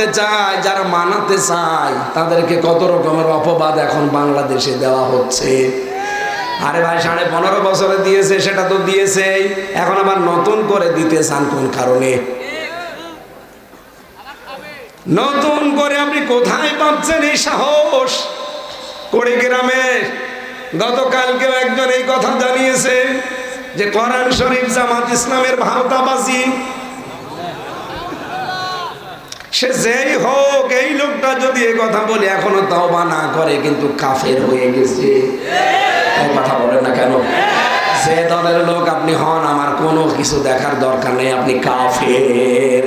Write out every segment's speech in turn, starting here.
মানতে চায়, যারা মানাতে চায়, তাদেরকে কত রকমের অপবাদ এখন বাংলাদেশে দেওয়া হচ্ছে। আরে ভাই, সাড়ে পনেরো বছরে দিয়েছে, সেটা তো দিয়েছে এখন আবার নতুন করে দিতে চান কোন কারণে? নতুন করে আপনি কোথায় পাচ্ছেন এই সাহস? গ্রামে গতকালকেও একজন এই কথা জানিয়েছে যে, কোরআন শরীফ জামাত ইসলামের ভাওতাবাজি সে যেই হোক, এই লোকটা যদি এই কথা বলে, এখনও তওবা না করে, কিন্তু কাফের হয়ে গেছে। কথা বলেন না কেন? যে দলের লোক আপনি হন, আমার কোনো কিছু দেখার দরকার নেই, আপনি কাফের।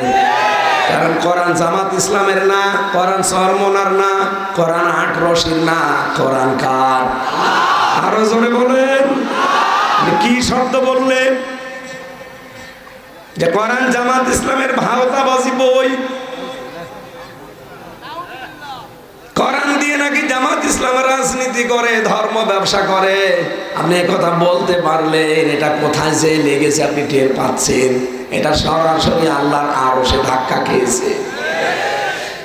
কারণ কোরআন জামাত ইসলামের না, কোরআন সরমনার না, কোরআন আট রশির না, কোরআন কার? আরও জোরে বলেন। কি শব্দ বললেন? যে কোরআন জামাত ইসলামের ভারতাবাজি বই কোরআন দিয়ে নাকি জামাত ইসলামের রাজনীতি করে, ধর্ম ব্যবসা করে? আপনি কথা বলতে পারলেন, এটা কোথায় যে লেগেছে আপনি টের পাচ্ছেন? এটা সরাসরি আল্লাহর আরও সে ধাক্কা খেয়েছে।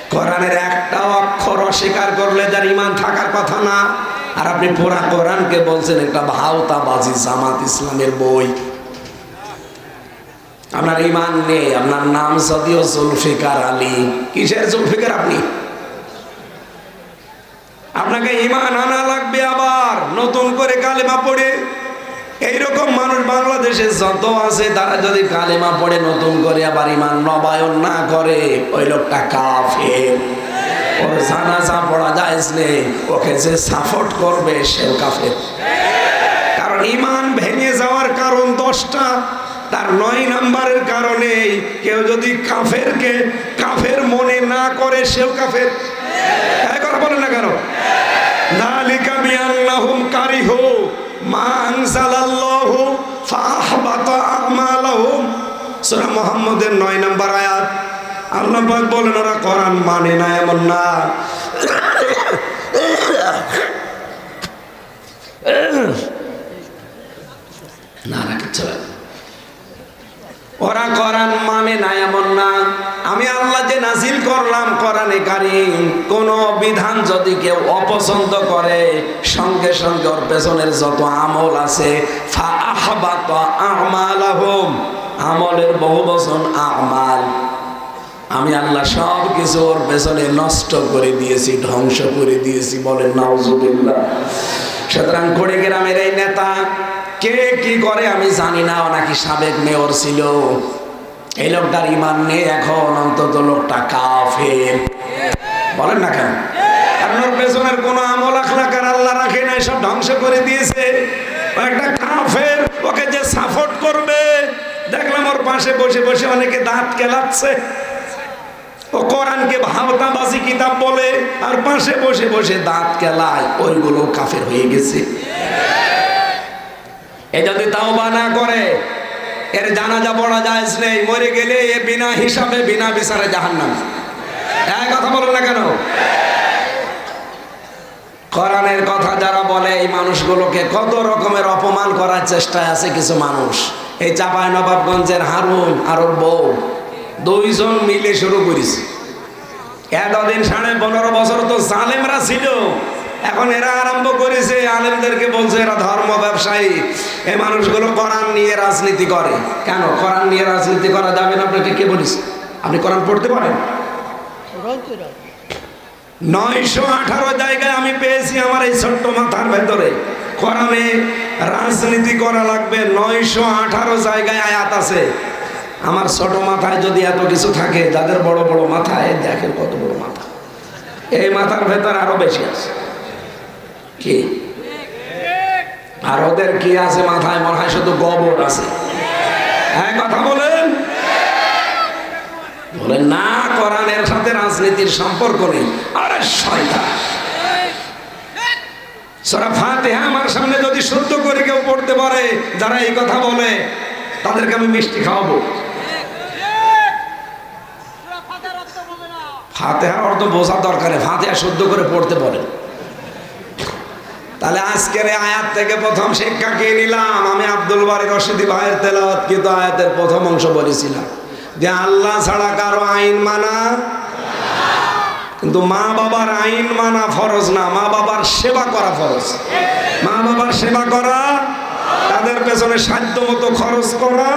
কোরআনের একটা অক্ষর অস্বীকার করলে যার ইমান থাকার কথা না। আর আপনি পুরা কোরআনকে বলছেন একটা ভাওতাবাজি জামাত ইসলামের বই। আপনার ইমান নেই, আপনার নাম যদিও জুলফিকার আলী। কিসের জুলফিকার আপনি? আপনাকে ইমান আনা লাগবে আবার। নতুন করে কালেমা পড়ে। এইরকম মানুষ বাংলাদেশে যত আছে, তারা যদি কালেমা পড়ে, নতুন করে আবার ইমান নবায়ন না করে, ওই লোকটা কাফের। ওর জানাজা পড়া যায় ওকে যে সাপোর্ট করবে, সেও কাফের। কারণ ইমান ভেঙে যাওয়ার কারণ দশটা। তার নয় নাম্বারের কারণে কেউ যদি কাফেরকে কাফের মনে না করে, সেও কাফের। কথা বলেন না কেন? নালিকা বিয়ান্নাহুম কারিহু, মা আনজালাল্লাহু ফাহবাতা আমালাহুম। সূরা মুহাম্মদের 9 নম্বর আয়াত। আল্লাহ পাক বলেন, ওরা মানে না এমন না। ওরা কোরআন মানে না এমন না। আমি আল্লাহ যে নাজিল করলাম কোরআনে কারিম, কোন বিধান যদি কেউ অপছন্দ করে, সঙ্গে সঙ্গে ওর পেছনের যত আমল আছে আমলের বহু বচন আমাল। আমি আল্লাহ সব কিছু ওর পেছনে নষ্ট করে দিয়েছি, ধ্বংস করে দিয়েছি বলেন নাউজুবিল্লাহ। সুতরাং কুড়িগ্রামের এই নেতা কে কি করে আমি জানি না নাকি সাবেক মেয়র ছিল। এই লোকটার ইমান নেই এখন, অন্তত লোকটা কাফের। বলেন না কেন? ওর পেছনের কোনো আমল আখলাকার আল্লাহ রাখে নাই সব ধ্বংস করে দিয়েছে। একটা কাফের, ওকে যে সাপোর্ট করবে। দেখলাম ওর পাশে বসে বসে অনেকে দাঁত কেলাচ্ছে। ও কোরআনকে ভাবতাবাজি কিতাব বলে, আর পাশে বসে বসে দাঁত কেলায়, ওইগুলো কাফের হয়ে গেছে। এ যদি না করে, এর জানাজা পড়া যায় নেই, মরে গেলে এ বিনা হিসাবে, বিনা বিচারে জাহান্নাম। এক কথা বলুন না কেন? কথা যারা বলে, এই মানুষগুলোকে কত রকমের অপমান করার চেষ্টায় আছে কিছু মানুষ। এই চাপায় নবাবগঞ্জের হারুন আর ওর বউ, দুইজন মিলে শুরু করেছে। এতদিন সাড়ে পনেরো বছর তো জালেমরা ছিল। এখন এরা আরম্ভ করেছে, আলেমদেরকে বলছে এরা ধর্ম ব্যবসায়ী। এই মানুষগুলো কোরআন নিয়ে রাজনীতি করে। কেন? কোরআন নিয়ে রাজনীতি করা যাবে না, আপনাকে কে বলিস আপনি কোরআন পড়তে পারেন? নয়শো আঠারো জায়গায় আমি পেয়েছি আমার এই ছোট্ট মাথার ভেতরে। কোরআনে রাজনীতি করা লাগবে, নয়শো আঠারো জায়গায় আয়াত আছে। আমার ছোট মাথায় যদি এত কিছু থাকে, যাদের বড় বড় মাথায় দেখেন কত বড় মাথা। এই মাথার ভেতর আরও বেশি আছে। কি? আর ওদের কি আছে মাথায়? মনে হয় শুধু গোবর আছে। হ্যাঁ কথা বলেন। বলেন, না, কোরআনের সাথে রাজনীতির সম্পর্ক নেই। আরে ফাতিহা আমার সামনে যদি শুদ্ধ করে কেউ পড়তে পারে, যারা এই কথা বলে, তাদেরকে আমি মিষ্টি খাওয়াবো। ফাতেহার অর্থ বোঝার দরকার ফাতেহা শুদ্ধ করে পড়তে পারেন তাহলে আজকের আয়াত থেকে প্রথম শিক্ষা কি নিলাম? আমি আব্দুল বারি রশিদি ভাইয়ের তেলাওয়াত কিন্তু আয়াতের প্রথম অংশ বলেছিলাম যে আল্লাহ ছাড়া কারও আইন মানা, কিন্তু মা বাবার আইন মানা ফরজ না। মা বাবার সেবা করা ফরজ। মা বাবার সেবা করা, তাদের পেছনে সাধ্য মতো খরচ করা।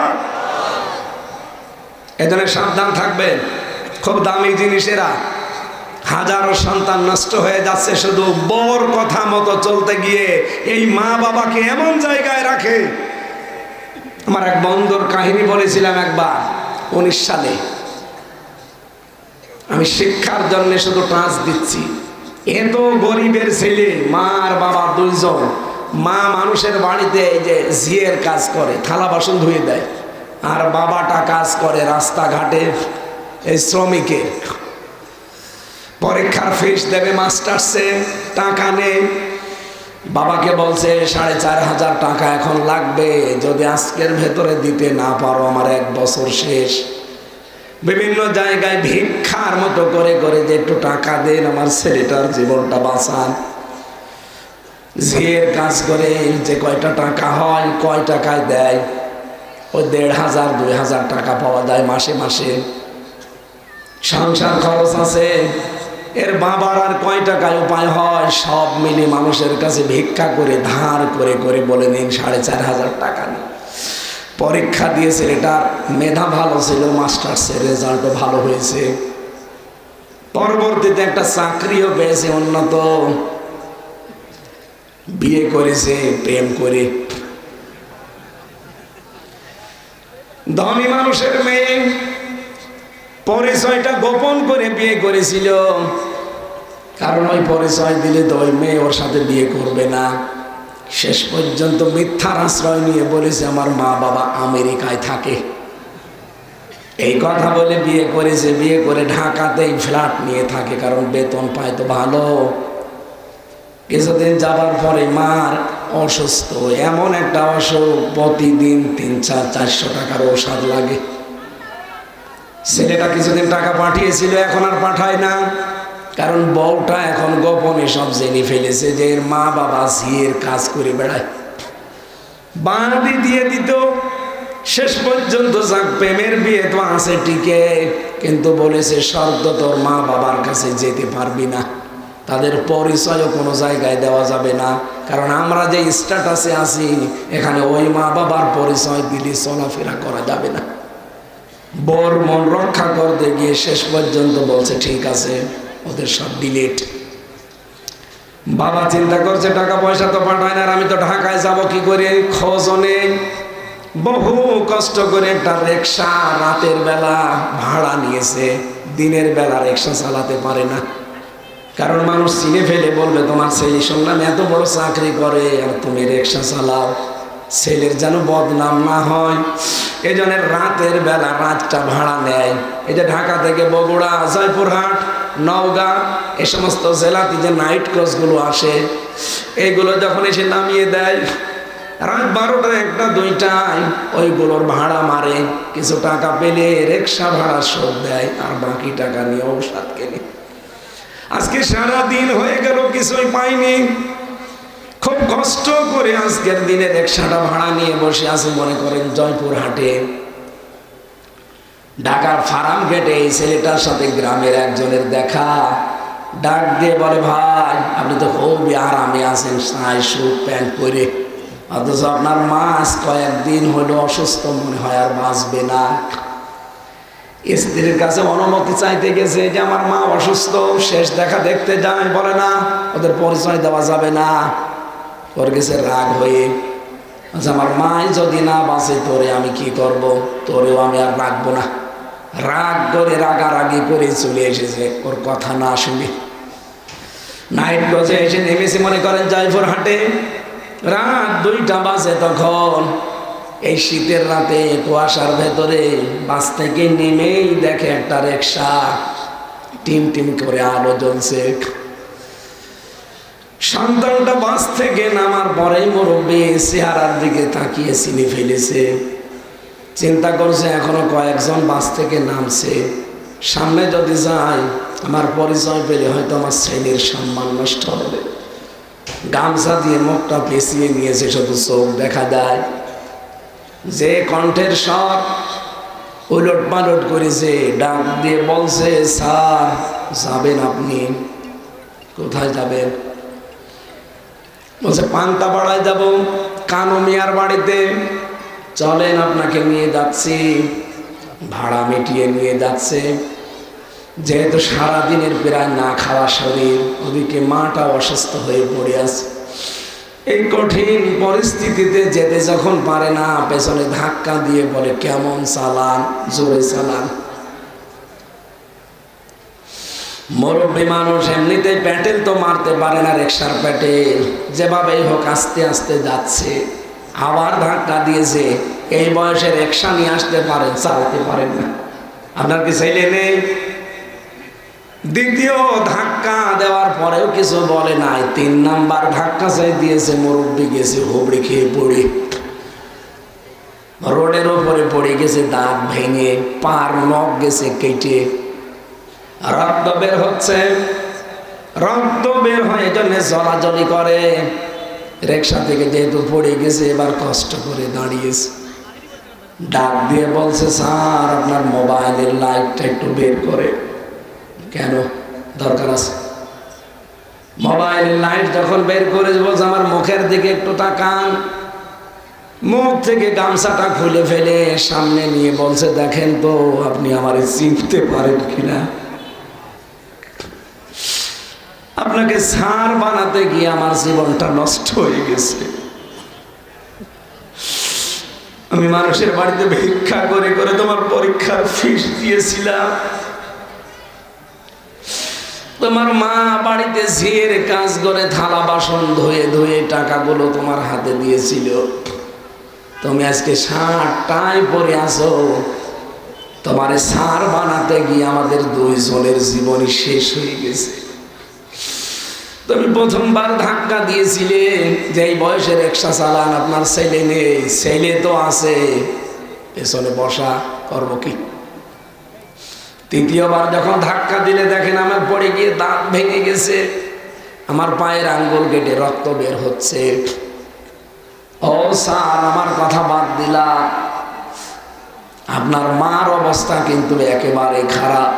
এজন্য সাবধান থাকবেন। খুব দামি জিনিসেরা। হাজারো সন্তান নষ্ট হয়ে যাচ্ছে, শুধু বর কথা মতো চলতে গিয়ে এই মা বাবাকে এমন জায়গায় রাখে। আমার এক বন্ধুর কাহিনী বলেছিলাম একবার, উনিশ সালে। আমি শিক্ষার জন্য শুধু টাচ দিচ্ছি। এত গরিবের ছেলে, মা আর বাবা দুইজন, মা মানুষের বাড়িতে এই যে জিয়ের কাজ করে, থালা বাসন ধুয়ে দেয়, আর বাবাটা কাজ করে রাস্তাঘাটে, এই শ্রমিকের। পরীক্ষার ফিস দেবে মাস্টার্সে টাকা নেই। বাবাকে বলছে, সাড়ে চার হাজার টাকা এখন লাগবে। যদি আজকের ভেতরে দিতে না পারো, আমার এক বছর শেষ। বিভিন্ন জায়গায় ভিক্ষার মতো করে করে যে একটু টাকা দেন, আমার ছেলেটার জীবনটা বাঁচান। ঝিয়ের কাজ করে যে কয়টা টাকা হয়, কয় টাকায় দেয়? ওই দেড় হাজার, দুই হাজার টাকা পাওয়া যায় মাসে মাসে। সংসার খরচ আছে। এর বাবার আর কয় টাকায় উপায় হয়? সব মিলে মানুষের কাছে ভিক্ষা করে, ধার করে করে বলে নিন সাড়ে চার হাজার টাকা নিন। পরীক্ষা দিয়েছে এটার মেধা ভালো ছিল, মাস্টার্সের রেজাল্টও ভালো হয়েছে। পরবর্তীতে একটা চাকরিও পেয়েছে উন্নত। বিয়ে করেছে, প্রেম করে। ধনী মানুষের মেয়ে পরিচয়টা গোপন করে বিয়ে করেছিল। কারণ ওই পরিচয় দিলে তো মেয়ে ওর সাথে বিয়ে করবে না। শেষ পর্যন্ত মিথ্যার আশ্রয় নিয়ে বলেছে, আমার মা বাবা আমেরিকায় থাকে। এই কথা বলে বিয়ে করেছে। বিয়ে করে ঢাকাতেই ফ্ল্যাট নিয়ে থাকে, কারণ বেতন পায় তো ভালো। কিছুদিন যাবার পরে মার অসুস্থ। এমন একটা অসুখ, প্রতিদিন তিন চার, চারশো টাকার ঔষধ লাগে। ছেলেটা কিছুদিন টাকা পাঠিয়েছিল, এখন আর পাঠায় না। কারণ বউটা এখন গোপনে সব জেনে ফেলেছে যে এর মা বাবা ঝিয়ের কাজ করে বেড়ায়। বাঁধি দিয়ে দিত, শেষ পর্যন্ত যাক, প্রেমের বিয়ে তো আছে টিকে কিন্তু বলেছে, শর্ত তোর মা বাবার কাছে যেতে পারবি না। তাদের পরিচয়ও কোনো জায়গায় দেওয়া যাবে না। কারণ আমরা যে স্ট্যাটাসে আছি, এখানে ওই মা বাবার পরিচয় দিলে চলাফেরা করা যাবে না। বর মন রক্ষা করতে গিয়ে শেষ পর্যন্ত বলছে, ঠিক আছে, ওদের সব ডিলেট বাবা চিন্তা করছে, টাকা পয়সা তো পাঠায় না আমি তো ঢাকায় যাব কি করে? খোঁজ নেই। বহু কষ্ট করে একটা রিক্সা রাতের বেলা ভাড়া নিয়েছে। দিনের বেলা রিক্সা চালাতে পারে না। কারণ মানুষ চিনে ফেলে বলবে, তোমার ছেলে শুনলাম এত বড় চাকরি করে আর তুমি রিক্সা চালাও। ছেলের যেন বদনাম না হয়। এই জন্য রাতের বেলা রাতটা ভাড়া নেয়। এই যে ঢাকা থেকে বগুড়া, জয়পুরহাট, নওগাঁ, এ সমস্ত জেলাতে যে নাইট ক্রসগুলো আসে এইগুলো যখন এসে নামিয়ে দেয়, রাত বারোটা একটা, দুইটায় ওইগুলোর ভাড়া মারে। কিছু টাকা পেলে রিক্সা ভাড়া শোধ দেয়, আর বাকি টাকা নিয়ে ঔষধ কেনে। আজকে সারা দিন হয়ে গেল, কিছুই পাইনি। খুব কষ্ট করে আজকের দিনে রিক্সাটা ভাড়া নিয়ে বসে আছে, মনে করেন জয়পুর হাটে। ঢাকার ফার্ম গেটে এই ছেলেটার সাথে গ্রামের একজনের দেখা। ডাক দিয়ে বলে, ভাই, আপনি তো খুবই আরামে আছেন, সাই স্যুট প্যান্ট পরে। অথচ আপনার মাস কয়েকদিন হলো অসুস্থ, মনে হয় আর বাঁচবে না। স্ত্রীর কাছে অনুমতি চাইতে গেছে যে, আমার মা অসুস্থ, শেষ দেখা দেখতে যায়। বলে, না, ওদের পরিচয় দেওয়া যাবে না। ওর গেছে রাগ হয়ে আচ্ছা আমার মাই যদি না বাঁচে, তোরে আমি কি করব? তোরেও আমি আর রাখব না। রাগ করে রাগারাগি করে চলে এসেছে, ওর কথা না শুনে। নাইট গজে এসে নেমেছে, মনে করেন জয়পুর হাটে। রাত দুইটা বাজে তখন। এই শীতের রাতে কুয়াশার ভেতরে বাস থেকে নেমেই দেখে একটা রিক্সা টিম টিম করে আলো জ্বলছে। সন্তানটা বাস থেকে নামার পরেই মুরব্বী চেহারার দিকে তাকিয়ে চিনি ফেলেছে। চিন্তা করছে, এখনও কয়েকজন বাস থেকে নামছে। সামনে যদি যায়, আমার পরিচয় পেলে হয়তো আমার শ্রেণির সম্মান নষ্ট হবে। গামছা দিয়ে মুখটা পেঁচিয়ে নিয়েছে, শুধু চোখ দেখা যায়। যে কণ্ঠের স্বর উলট পালট করেছে, ডাক দিয়ে বলছে, স্যার, যাবেন আপনি? কোথায় যাবেন? বলছে, পান্তা পাড়ায় যাব, কানো মিয়ার বাড়িতে। চলেন আপনাকে নিয়ে যাচ্ছি, ভাড়া মিটিয়ে নিয়ে যাচ্ছে। যেহেতু সারাদিনের প্রায় না খাওয়া শরীর, ওদিকে মাটা অসুস্থ হয়ে পড়ে আছে। এই কঠিন পরিস্থিতিতে যেতে যখন পারে না, পেছনে ধাক্কা দিয়ে বলে, কেমন চালান? জোরে চালান। মুরব্বী মানুষ এমনিতে প্যাটেল তো মারতে পারে না রিক্সার প্যাটেল। যেভাবেই হোক আস্তে আস্তে যাচ্ছে। আবার ধাক্কা দিয়েছে। এই বয়সে রিক্সা নিয়ে আসতে পারেন চালাতে পারেন না। আপনার কি ছেলে নেই? দ্বিতীয় ধাক্কা দেওয়ার পরেও কিছু বলে নাই। তিন নাম্বার ধাক্কা চাই দিয়েছে মুরব্বী গেছে হুবড়ি খেয়ে পড়ে। রোডের ওপরে পড়ে গেছে, দাঁত ভেঙে, পার নখ গেছে কেটে। রক্ত বের হচ্ছে। রক্ত বের হয় জন্য চলাচলি করে। রিক্সা থেকে যেহেতু পড়ে গেছে, এবার কষ্ট করে দাঁড়িয়েছে। ডাক দিয়ে বলছে, স্যার, আপনার মোবাইলের লাইটটা একটু বের করে। কেন? দরকার আছে। মোবাইলের লাইট যখন বের করে বলছে, আমার মুখের দিকে একটু তাকান। মুখ থেকে গামছাটা খুলে ফেলে সামনে নিয়ে বলছে, দেখেন তো, আপনি আমার চিনতে পারেন কিনা? আপনাকে সার বানাতে গিয়ে আমার জীবনটা নষ্ট হয়ে গেছে। আমি মানুষের বাড়িতে ভিক্ষা করে করে তোমার পরীক্ষার ফিস দিয়েছিলাম। তোমার মা বাড়িতে ঝিয়ের কাজ করে থালা বাসন ধুয়ে ধুয়ে টাকাগুলো তোমার হাতে দিয়েছিল। তুমি আজকে ষাটটাই পরে আসো তোমার সার বানাতে গিয়ে আমাদের দুইজনের জীবনই শেষ হয়ে গেছে। তুমি প্রথমবার ধাক্কা দিয়েছিলে যে এই বয়সের রিক্সা চালান আপনার ছেলে নেই, ছেলে তো আছে। পেছনে বসা করব কি? তৃতীয়বার যখন ধাক্কা দিলে দেখেন আমার পড়ে গিয়ে দাঁত ভেঙে গেছে, আমার পায়ের আঙ্গুল কেটে রক্ত বের হচ্ছে। ও স্যার, আমার কথা বাদ দিলাম। আপনার মার অবস্থা কিন্তু একেবারে খারাপ।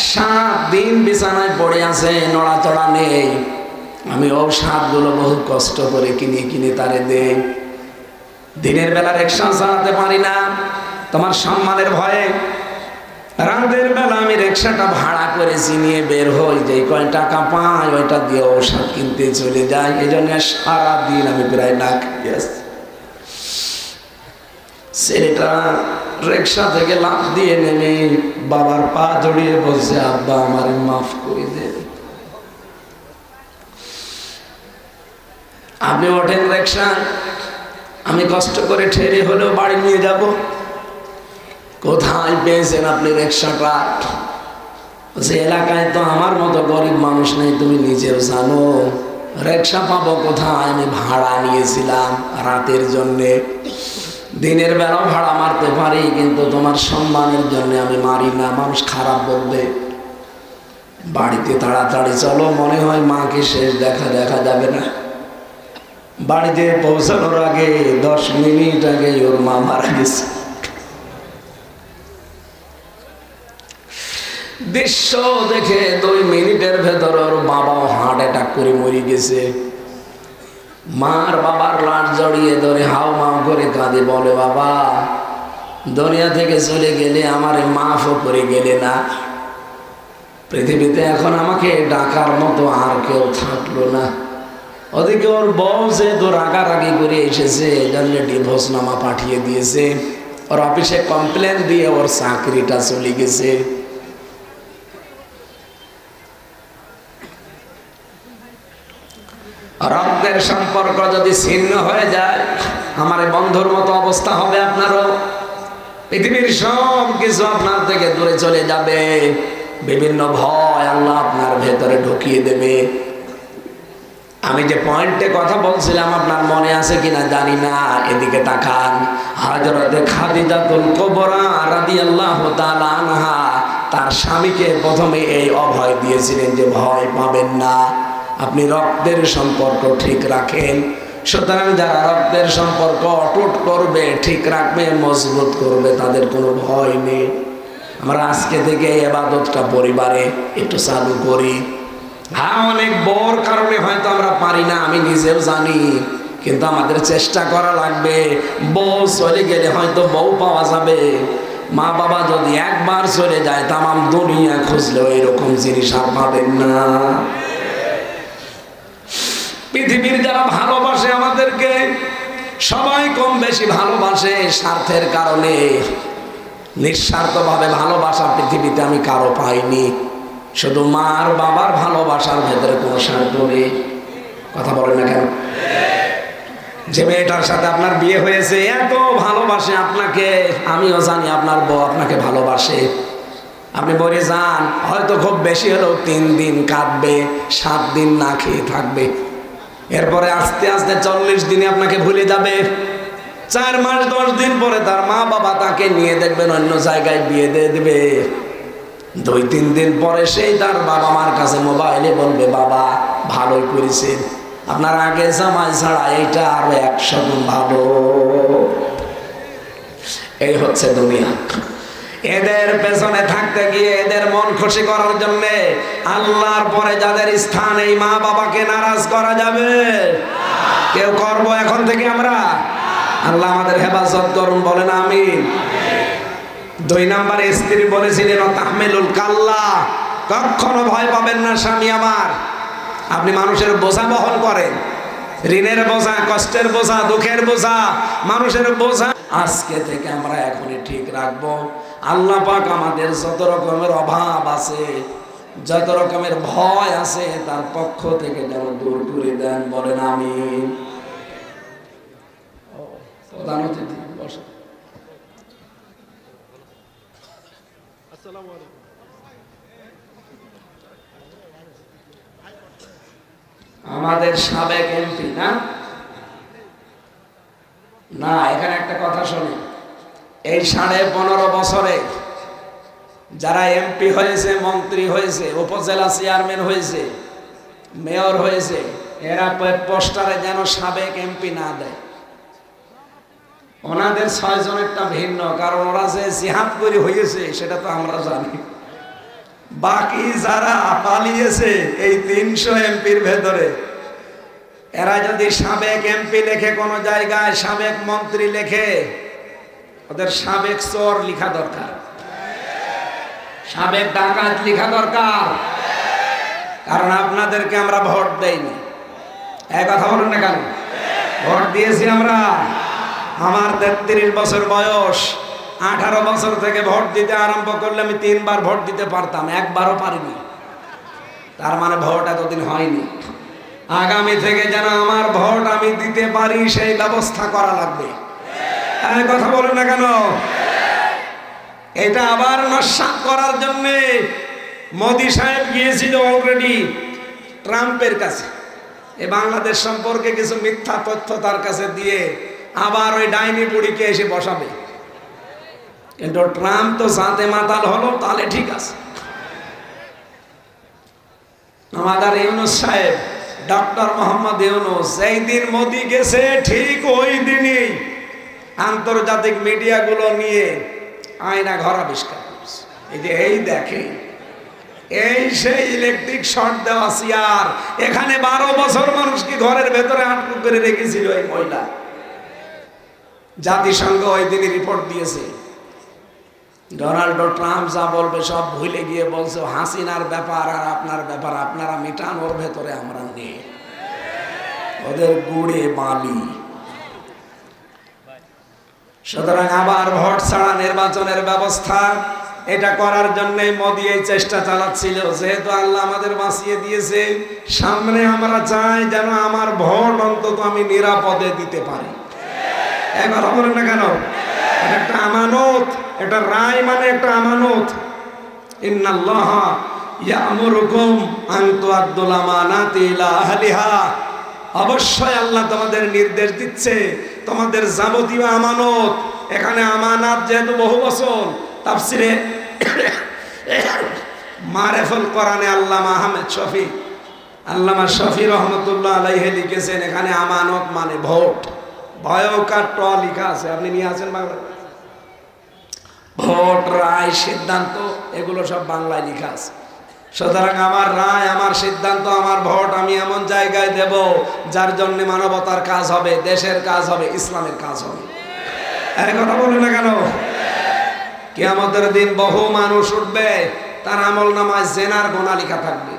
সাত দিন বিছানায় পড়ে আছে, নড়াচড়া নেই। আমি ঔষধগুলো বহু কষ্ট করে কিনে কিনে তারে দেই। দিনের বেলা রিক্সা চালাতে পারি না। তোমার সম্মানের ভয়ে রাতের বেলা আমি রিক্সাটা ভাড়া করেছি নিয়ে বের হই, যে কয় টাকা পাই, ওইটা দিয়ে ঔষধ কিনতে চলে যাই। এই জন্য সারাদিন আমি প্রায় না খেয়ে আসছি ছেলেটা রিক্সা থেকে লাভ দিয়ে নেমে বাবার পা জড়িয়ে বলছে, আব্বা, আমার মাফ করে দে। আপনি ওঠেন রিক্সা, আমি কষ্ট করে ঠেরে হলেও বাড়ি নিয়ে যাব। কোথায় পেয়েছেন আপনি রিক্সাটা? সে এলাকায় তো আমার মতো গরিব মানুষ নেই, তুমি নিজেও জানো। রিক্সা পাবো কোথায়? আমি ভাড়া নিয়েছিলাম রাতের জন্যে। দিনের বেলাও ভাড়া মারতে পারি, কিন্তু তোমার সম্মানের জন্য আমি মারি না। মানুষ খারাপ বলবে। বাড়িতে তাড়াতাড়ি চলো, মনে হয় মাকে শেষ দেখা দেখা যাবে না। বাড়িতে পৌঁছানোর আগে দশ মিনিট আগে ওর মা মারা গেছে। দৃশ্য দেখে দুই মিনিটের ভেতর ওর বাবাও হার্ট অ্যাটাক করে মরে গেছে। মার বাবার লাট জড়িয়ে ধরে হাও মাও করে কাঁদে, বলে, বাবা, দুনিয়া থেকে চলে গেলে আমার মাফও করে গেলে না। পৃথিবীতে এখন আমাকে ডাকার মতো আর কেউ থাকল না। ওদিকে ওর বউ যে তো রাগারাগি করে এসেছে ডিভোর্স নামা পাঠিয়ে দিয়েছে। ওর অফিসে কমপ্লেন দিয়ে ওর চাকরিটা চলে গেছে। রক্তের সম্পর্ক যদি ছিন্ন হয়ে যায়, আমার বন্ধুর মতো অবস্থা হবে আপনারও। পৃথিবীর সব কিছু আপনার থেকে দূরে চলে যাবে। বিভিন্ন ভয় আল্লাহ আপনার ভেতরে ঢুকিয়ে দেবে। আমি যে পয়েন্টে কথা বলছিলাম, আপনার মনে আছে কিনা জানি না, এদিকে তাকান। হাজরতে খাদিজাতুল কোবরা রাদিয়াল্লাহু তাআলা আনহা তার স্বামীকে প্রথমে এই অভয় দিয়েছিলেন যে ভয় পাবেন না। আপনি রক্তের সম্পর্ক ঠিক রাখেন। সুতরাং যারা রক্তের সম্পর্ক অটুট করবে, ঠিক রাখবে, মজবুত করবে, তাদের কোনো ভয় নেই। আমরা আজকে থেকে এই আবাদতটা পরিবারে একটু চালু করি। হ্যাঁ অনেক বড় কারণে হয়তো আমরা পারি না, আমি নিজেও জানি। কিন্তু আমাদের চেষ্টা করা লাগবে। বউ চলে গেলে হয়তো বউ পাওয়া যাবে। মা বাবা যদি একবার চলে যায়, তামাম দুনিয়া খুঁজলেও এরকম জিনিস আর পাবেন না। পৃথিবীর যারা ভালোবাসে আমাদেরকে, সবাই কম বেশি ভালোবাসে স্বার্থের কারণে। নিঃস্বার্থভাবে ভালোবাসা পৃথিবীতে আমি কারও পাইনি। শুধু মার বাবার ভালোবাসার ভেতরে কোনো স্বার্থ নেই। কথা বলেন না কেন? যে মেয়েটার সাথে আপনার বিয়ে হয়েছে, এত ভালোবাসে আপনাকে, আমিও জানি আপনার বউ আপনাকে ভালোবাসে। আপনি বলে যান, হয়তো খুব বেশি হলেও তিন দিন কাঁদবে, সাত দিন না খেয়ে থাকবে। এরপরে আস্তে আস্তে চল্লিশ দিনে আপনাকে ভুলে যাবে। চার মাস, দশ দিন পরে তার মা বাবা তাকে নিয়ে দেখবেন অন্য জায়গায় বিয়ে দিয়ে দেবে। দুই, তিন দিন পরে সেই তার বাবা মার কাছে মোবাইলে বলবে, বাবা, ভালোই করেছেন আপনার আগে জামাই ছাড়া এইটা আরও একশো গুণ ভালো। এই হচ্ছে দুনিয়া। এদের পেছনে থাকতে গিয়ে এদের মন খুশি করার জন্য আল্লাহর পরে যাদের স্থান এই মা বাবাকে নারাজ করা যাবে। কেউ করব এখন থেকে আমরা? আল্লাহ আমাদের হেফাজত করুন, বলেন আমি দুই নাম্বার স্ত্রী বলেছিলেন তাহমেলুল কাল্লা, কখনো ভয় পাবেন না স্বামী আমার। আপনি মানুষের বোঝা বহন করেন। ঋণের বোঝা, কষ্টের বোঝা, দুঃখের বোঝা, মানুষের বোঝা। আজকে থেকে আমরা এখনই ঠিক রাখব। আল্লাহ পাক আমাদের যত রকমের অভাব আছে যত রকমের ভয় আছে তার পক্ষ থেকে যেন দূর করে দেন বলেন আমি প্রধান অতিথি বসে। আমাদের সাবেক এমপি না? না এখানে একটা কথা শুনি এই সাড়ে পনেরো বছরে যারা এমপি হয়েছে, মন্ত্রী হয়েছে, উপজেলা চেয়ারম্যান হয়েছে মেয়র হয়েছে, এরা পোস্টারে যেন সাবেক এমপি না দেয়। ওনাদের ছয়জনেরটা ভিন্ন, কারণ ওরা যে জিহাদ করে হয়েছে, সেটা তো আমরা জানি। বাকি যারা পালিয়েছে, এই তিনশো এমপির ভেতরে, এরা যদি সাবেক এমপি লেখে কোনো জায়গায়, সাবেক মন্ত্রী লেখে ওদের সাবেক চোর লিখা দরকার। সাবেক ডাকাত লিখা দরকার। কারণ আপনাদেরকে আমরা ভোট দেইনি। এক কথা বলুন না কেন? ভোট দিয়েছি আমরা। আমার তেত্রিশ বছর বয়স। আঠারো বছর থেকে ভোট দিতে আরম্ভ করলে আমি তিনবার ভোট দিতে পারতাম, একবারও পারিনি। তার মানে ভোট এতদিন হয়নি। আগামী থেকে যেন আমার ভোট আমি দিতে পারি, সেই ব্যবস্থা করা লাগবে। কথা বলেন না কেন? এটা আবার নস্বাত করার জন্য মোদি সাহেব গিয়েছিল অলরেডি ট্রাম্পের কাছে। এ বাংলাদেশ সম্পর্কে কিছু মিথ্যা তথ্য তার কাছে দিয়ে আবার ওই ডাইনি বুড়িকে এসে বসাবে। কিন্তু ট্রাম্প তো সাথে মাতাল হলো, তাহলে ঠিক আছে। আমাদের ইউনুস সাহেব, ডক্টর মোহাম্মদ ইউনুস এই দিন মোদি গেছে, ঠিক ওই দিনই আন্তর্জাতিক মিডিয়াগুলো নিয়ে আয়না ঘর আবিষ্কার করছে। এই যে এই দেখে এই সেই ইলেকট্রিক শর্ট দেওয়া চেয়ার এখানে বারো বছর মানুষকে ঘরের ভেতরে আটক করে রেখেছিল এই মহিলা? জাতিসংঘ ওই দিনই রিপোর্ট দিয়েছে। ডোনাল্ড ট্রাম্প যা বলবে সব ভুলে গিয়ে বলছে, হাসিনার ব্যাপার আর আপনার ব্যাপার, আপনারা মিটান ওর ভেতরে আমরা নেই। ওদের গুড়ে বালি। সুতরাং আবার ভোট ছাড়া নির্বাচনের ব্যবস্থা এটা করার জন্য মোদী এই চেষ্টা চালাচ্ছিল। যেহেতু আল্লাহ আমাদের বাঁচিয়ে দিয়েছে, সামনে আমরা চাই যেন আমার ভোট অন্তত আমি নিরাপদে দিতে পারি। একবার বলেন না কেন? একটা আমানত, এটা রায় মানে একটা আমানত। ইন্নাল্লাহ ইয়ামুরুকুম আন তুআদ্দুল আমানাতি ইলা আহলিহা। অবশ্যই আল্লাহ তোমাদের নির্দেশ দিচ্ছে। তোমাদের যাবতীয় আমানত। এখানে আমানাত যেহেতু বহু বছর, তাফসিরে মারেফুল কোরআনে আল্লামা আহমেদ শফি, আল্লামা শফি রহমতুল্লাহ আলাইহে লিখেছেন, এখানে আমানত মানে ভোট। ভয়কার ট লিখা আছে, আপনি নিয়ে আছেন বাংলা ভোট, রায়, সিদ্ধান্ত, এগুলো সব বাংলায় লিখা আছে। সুতরাং আমার রায়, আমার সিদ্ধান্ত, আমার ভোট আমি এমন জায়গায় দেব যার জন্য মানবতার কাজ হবে, দেশের কাজ হবে, ইসলামের কাজ হবে। এই কথা বলে না কেন? কেয়ামতের দিন বহু মানুষ উঠবে, তার আমল নামায় জেনার গোনা লেখা থাকবে।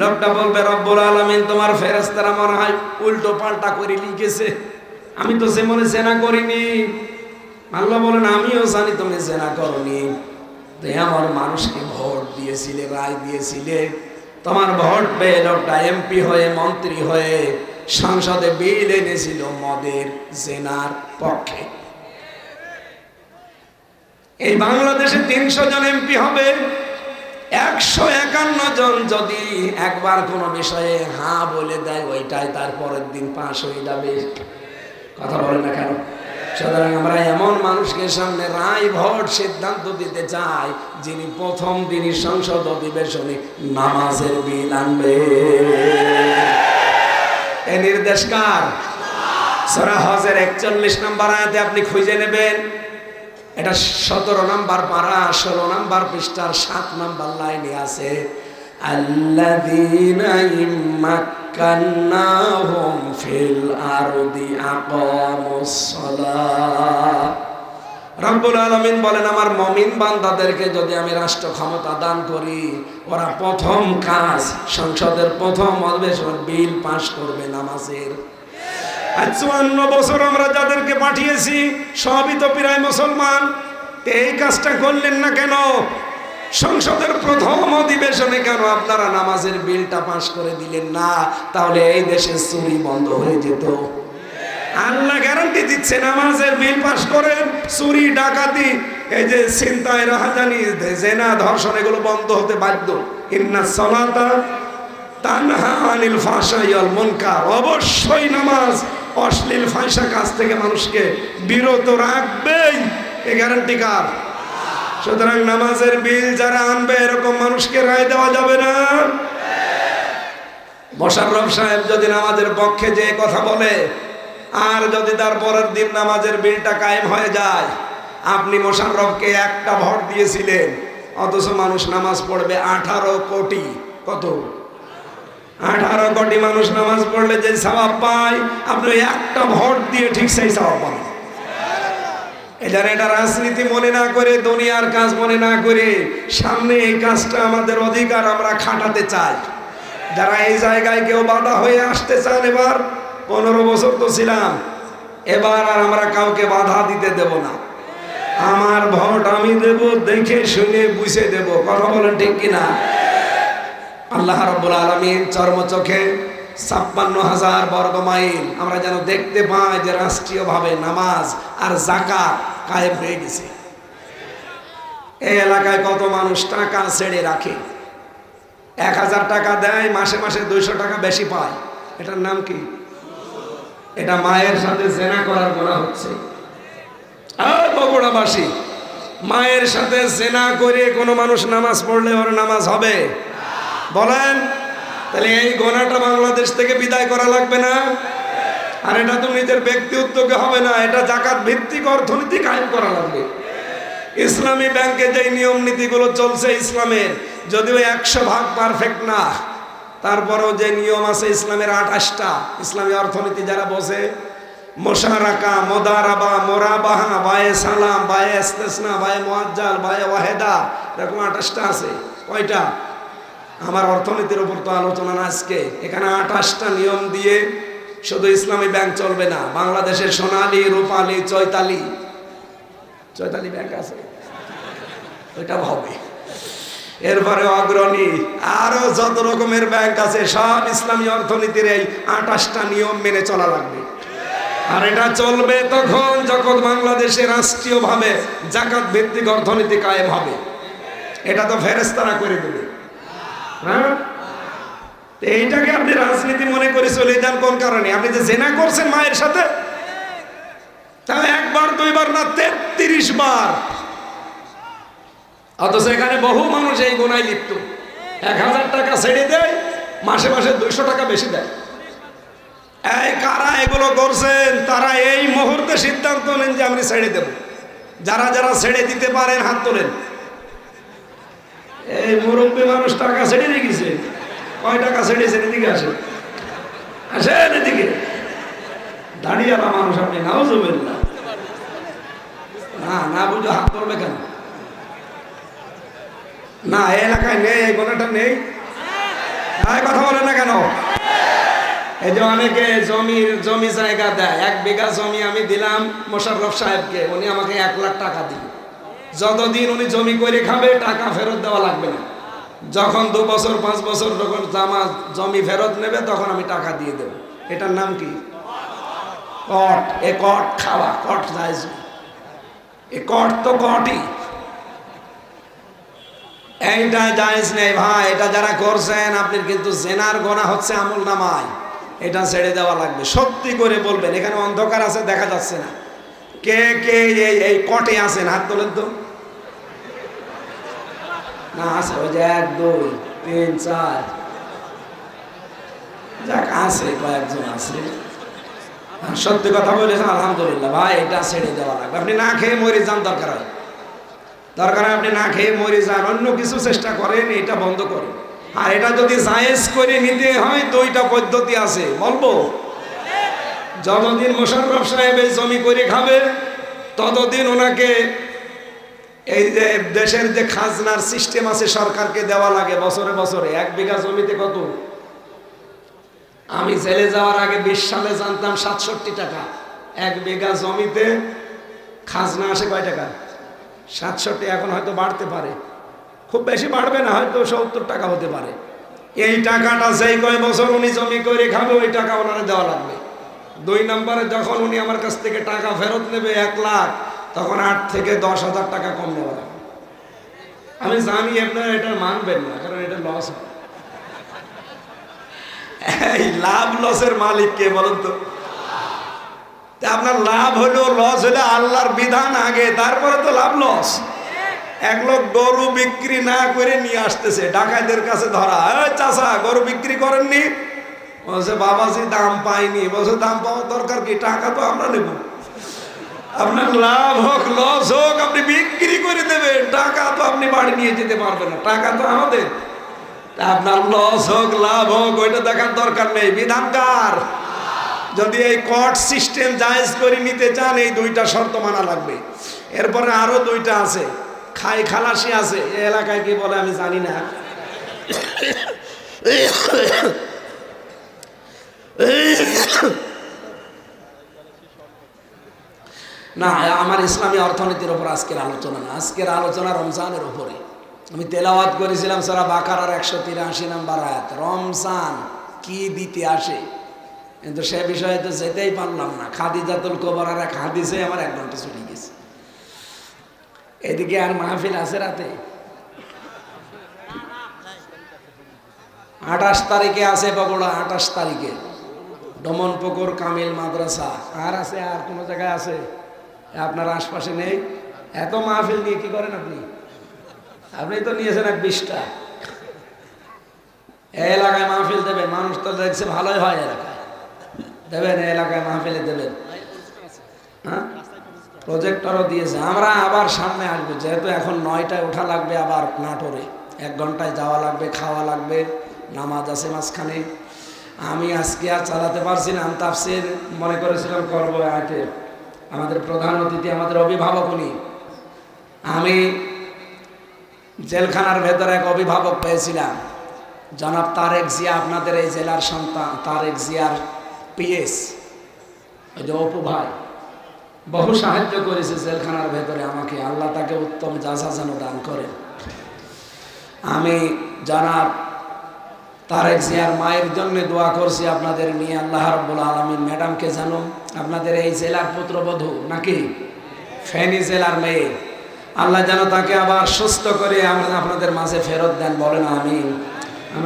লোকটা বলবে, রব্বুল আলমিন, তোমার ফেরেস্তারা মনে হয় উল্টো পাল্টা করে লিখেছে। আমি তো যেমন জেনা করিনি। আল্লাহ বলেন, আমিও জানি তুমি জেনা করনি। তো আমার মানুষকে ভোট দিয়েছিলে, রায় দিয়েছিলে। তোমার ভোট পেয়ে লোকটা এমপি হয়ে, মন্ত্রী হয়ে সংসদে বিল এনেছিল মদের জেনার পক্ষে। এই বাংলাদেশে তিনশো জন এমপি হবে। একশো একান্ন জন যদি একবার কোনো বিষয়ে হ্যাঁ বলে দেয়, ওইটাই তার পরের দিন পাশ হয়ে যাবে। কথা বলে না কেন? সুতরাং আমরা এমন মানুষকে সামনে রায় ভোট সিদ্ধান্ত দিতে চাই, যিনি প্রথম দিনই সংসদ অধিবেশনে নামাজের বিল আনবে। এ নির্দেশ কার? সরা হজের একচল্লিশ নম্বর আয়াতে আপনি খুঁজে নেবেন। এটা সতেরো নাম্বার পারা, ষোলো নাম্বার পৃষ্ঠার সাত নাম্বার লাইনে আছে, আল্লাযীনা ইম্মাক্কান্নাহুম ফিল আরদি আকামুস সালাহ রব্বুল আলামিন বলেন, আমার মমিন বান্দাদেরকে যদি আমি রাষ্ট্র ক্ষমতা দান করি, ওরা প্রথম কাজ সংসদের প্রথম অধিবেশন বিল পাশ করবে নামাজের। চুয়ান্ন বছর আমরা যাদেরকে পাঠিয়েছি, সবই তো প্রায় মুসলমান। এই কাজটা করলেন না কেন? সংসদের প্রথম অধিবেশনে কেন আপনারা নামাজের বিলটা পাশ করে দিলেন না? তাহলে এই দেশে চুরি বন্ধ হয়ে যেত। আল্লাহ গ্যারান্টি দিচ্ছে নামাজের বিল পাশ করেন, চুরি, ডাকাতি, এই যে চিন্তায় রাহাজানি জেনা, ধর্ষণ, এগুলো বন্ধ হতে বাধ্য। ইন্না সলাতা তানহা আনিল ফাশাইয়াল মুনকার। অবশ্যই নামাজ অশ্লীল ফাঁসা কাজ থেকে মানুষকে বিরত রাখবেই। এ গ্যারান্টি কার? সুতরাং নামাজের বিল যারা আনবে, এরকম মানুষকে রায় দেওয়া যাবে না। মোশাররফ সাহেব যদি নামাজের পক্ষে যে কথা বলে, আর যদি তার পরের দিন নামাজের বিলটা কায়েম হয়ে যায়, আপনি মোশাররফকে একটা ভোট দিয়েছিলেন, অথচ মানুষ নামাজ পড়বে আঠারো কোটি। কত? আঠারো কোটি মানুষ নামাজ পড়লে যে স্বভাব পায়, আপনি একটা ভোট দিয়ে ঠিক সেই স্বভাব পান এখানে এটা রাজনীতি মনে না করে, দুনিয়ার কাজ মনে না করে, সামনে এই কাজটা আমাদের অধিকার আমরা খাটাতে চাই। যারা এই জায়গায় কেউ বাধা হয়ে আসতে চান এবার, পনেরো বছর তো ছিলাম, এবার আর আমরা কাউকে বাধা দিতে দেব না। আমার ভোট আমি দেব, দেখে শুনে বুঝে দেব, কথা বলেন ঠিক কিনা? আল্লাহ রব্বুল আলমিন চর্মচোখে ছাপ্পান্ন হাজার বর্গ মাইল আমরা যেন দেখতে পাই যে রাষ্ট্রীয়ভাবে নামাজ আর জাকাত কায়েম হয়ে গেছে। এই এলাকায় কত মানুষ টাকা ছেড়ে রাখে? এক হাজার টাকা দেয়, মাসে মাসে দুইশো টাকা বেশি পায়। এটার নাম কি? এটা মায়ের সাথে জেনা করার বলা হচ্ছে। আর মায়ের সাথে জেনা করে কোনো মানুষ নামাজ পড়লে ওর নামাজ হবে? বলেন, তাহলে এই গোনাটা বাংলাদেশ থেকে বিদায় করা লাগবে না? আর এটা তো নিজের ব্যক্তি উদ্যোগে হবে না, এটা জাকাত ভিত্তিক অর্থনীতি কায়েম করা লাগবে। ইসলামী ব্যাংকে যে নিয়ম নীতিগুলো চলছে ইসলামের যদিও একশো ভাগ পারফেক্ট না, তারপরেও যে নিয়ম আছে ইসলামের আঠাশটা, ইসলামী অর্থনীতি যারা বসে, মোশারাকা, মোদারাবা, মোরাবাহা, বায়ে সালাম, বায়ে ইস্তেসনা, বায়ে মোয়াজ্জাল, বায়ে ওয়াহেদা, এরকম আঠাশটা আছে। কয়টা? আমার অর্থনীতির উপর তো আলোচনা আজকে। এখানে আঠাশটা নিয়ম দিয়ে শুধু ইসলামী ব্যাংক চলবে না, বাংলাদেশের সোনালী, রূপালী, চৈতালি। চৈতালি ব্যাংক আছে। ওইটা হবে। এরপরে অগ্রণী, আরও যত রকমের ব্যাংক আছে, সব ইসলামী অর্থনীতির এই আঠাশটা নিয়ম মেনে চলা লাগবে। আর এটা চলবে তখন যখন বাংলাদেশে রাষ্ট্রীয়ভাবে জাকাত ভিত্তিক অর্থনীতি কায়েম হবে। এটা তো ফেরেস্তারা করে দেবে। হ্যাঁ? এইটাকে আপনি রাজনীতি মনে করে চলে যান কোন কারণে? আপনি যে জেনা করছেন মায়ের সাথে তা একবার, দুইবার না, তেত্রিশ বার। অথচ এখানে বহু মানুষ এই গোনায় লিপ্ত। এক হাজার টাকা ছেড়ে দেয়, মাসে মাসে দুইশো টাকা বেশি দেয়। এই কারা এগুলো করছেন? তারা এই মুহূর্তে সিদ্ধান্ত নেন যে আমি ছেড়ে দেব। যারা যারা ছেড়ে দিতে পারেন, হাত তোলেন। এই মুরব্বী মানুষ টাকা ছেড়ে রেখেছে। কয় টাকা ছেড়েছেন এদিকে আসে আসেন এদিকে। দাঁড়িয়ে মানুষ আপনি নাও জমেন না না না বুঝো, হাত তুলবে কেন? না এলাকায় নেই, এই গোনাটা নেই। তাই কথা বলে না কেন? এই যে অনেকে জমির, জমি জায়গা দেয়। এক বিঘা জমি আমি দিলাম মোশাররফ সাহেবকে। উনি আমাকে এক লাখ টাকা দিল। যতদিন উনি জমি করে খাবে, টাকা ফেরত দেওয়া লাগবে না। যখন দু বছর, পাঁচ বছর যখন জামা, জমি ফেরত নেবে, তখন আমি টাকা দিয়ে দেব। এটার নাম কি? কট। এ কট খাওয়া, কট জায়জ। এ কট তো কটই। এইটা জায়েজ নেই ভাই, এটা যারা করছেন আপনি কিন্তু জেনার গোনা হচ্ছে আমল নামায়। এটা ছেড়ে দেওয়া লাগবে। সত্যি করে বলবেন, এখানে অন্ধকার আছে, দেখা যাচ্ছে না। কে কে এই কটে আছেন? হাত তোলেন তো। না, আছে, ওই যে এক, দুই, তিন, চার। যাক, আছে, কয়েকজন আছে। সত্যি কথা বলেছেন, আলহামদুলিল্লাহ। ভাই, এটা ছেড়ে দেওয়া লাগবে। আপনি না খেয়ে মরে যান, দরকার হয়। দরকার আপনি না খেয়ে মরে যান, অন্য কিছু চেষ্টা করেন, এটা বন্ধ করেন। আর এটা যদি জায়েজ করে নিতে হয়, দুইটা পদ্ধতি আছে। বলব? যতদিন মোশাররফ সাহেব এই জমি করে খাবে ততদিন ওনাকে এই যে দেশের যে খাজনার সিস্টেম আছে সরকারকে দেওয়া লাগে বছরে বছরে, এক বিঘা জমিতে কত? আমি জেলে যাওয়ার আগে বিশ সালে জানতাম সাতষট্টি টাকা। এক বিঘা জমিতে খাজনা আসে কয় টাকা? সাতষট্টি এখন হয়তো বাড়তে পারে। খুব বেশি বাড়বে না, হয়তো সত্তর টাকা হতে পারে। এই টাকাটা যেই কয় বছর উনি জমি করে খাবে, ওই টাকা ওনারা দেওয়া লাগবে। দুই নম্বরে যখন উনি আমার কাছ থেকে টাকা ফেরত নেবে, এক লাখ তখন আট থেকে দশ হাজার টাকা কম নেওয়া লাগবে আমি জানি আপনারা এটা মানবেন না, কারণ এটা লস এই লাভ লসের মালিক কে বলুন তো? আপনার লাভ হলো লস হলে আল্লাহর বিধান আগে, তারপরে তো লাভ লস এক লোক গরু বিক্রি না করে নিয়ে আসতেছে, ডাকাইদের কাছে ধরা। চাষা গরু বিক্রি করেননি? বলছে, বাবাজি, দাম পাইনি। বলছে, দাম পাওয়ার দরকার কি? টাকা তো আমরা নেব। আপনার লাভ হোক লস হোক আপনি বিক্রি করে দেবেন টাকা তো আপনি বাড়ি নিয়ে যেতে পারবেন না টাকা তো আমাদের আপনার লস হোক লাভ হোক ওইটা দেখার দরকার নেই বিধানকার যদি এই কট সিস্টেম জায়েজ করে নিতে চান এই দুইটা শর্ত মানা লাগবে এরপরে আরও দুইটা আছে খাই খালাসি আছে এই এলাকায় কি বলে আমি জানি না না, আমার ইসলামী অর্থনীতির উপর আজকের আলোচনা না। আজকের আলোচনা রমজানের উপরে। আমি তেলাওয়াত করেছিলাম সারা বাকার আর একশো তিরাশি নাম্বার আয়াত। রমজান কি দিতে আসে? কিন্তু সে বিষয়ে তো যেতেই পারলাম না। খাদিজাতুল কোবর আর এক হাদিসে আমার এক ঘণ্টা চলে গেছে। এদিকে আর মাহফিল আছে রাতে? আঠাশ তারিখে আছে বগুড়া আঠাশ তারিখে। ডমনপুকুর কামিল মাদ্রাসা। আর আছে, আর কোনো জায়গায় আছে? আপনার আশপাশে নেই। এত মাহফিল নিয়ে কি করেন আপনি? আপনি তো নিয়েছেন এক বিশটা। এই এলাকায় মাহফিল দেবেন, মানুষ তো দেখছে ভালোই হয় এলাকায়। দেবেন এই এলাকায় মাহফিলে দেবেন। হ্যাঁ? প্রজেক্টরও দিয়েছে। আমরা আবার সামনে আসব, যেহেতু এখন নয়টায় ওঠা লাগবে আবার নাটোরে। এক ঘন্টায় যাওয়া লাগবে, খাওয়া লাগবে, নামাজ আছে মাঝখানে। আমি আজকে আর চালাতে পারছি পারছিলাম তাফসির মনে করেছিলাম করব আগে। আমাদের প্রধান অতিথি, আমাদের অভিভাবক উনি আমি জেলখানার ভেতরে এক অভিভাবক পেয়েছিলাম। জনাব তারেক জিয়া আপনাদের এই জেলার সন্তান, তারেক জিয়ার পিএস। ওই যে অপু ভাই, বহু সাহায্য করেছে জেলখানার ভেতরে আমাকে। আল্লাহ তাকে উত্তম যাজা যেন দান করেন। আমি জনাব তারেক জিয়ার মায়ের জন্য দোয়া করছি আপনাদের নিয়ে, আল্লাহ রব্বুল আলমিন। ম্যাডামকে জানো আপনাদের এই জেলার পুত্রবধূ নাকি? ফেনী জেলার মেয়ে। আল্লাহ যেন তাকে আবার সুস্থ করে আমরা আপনাদের মাঝে ফেরত দেন, বলেন আমিন।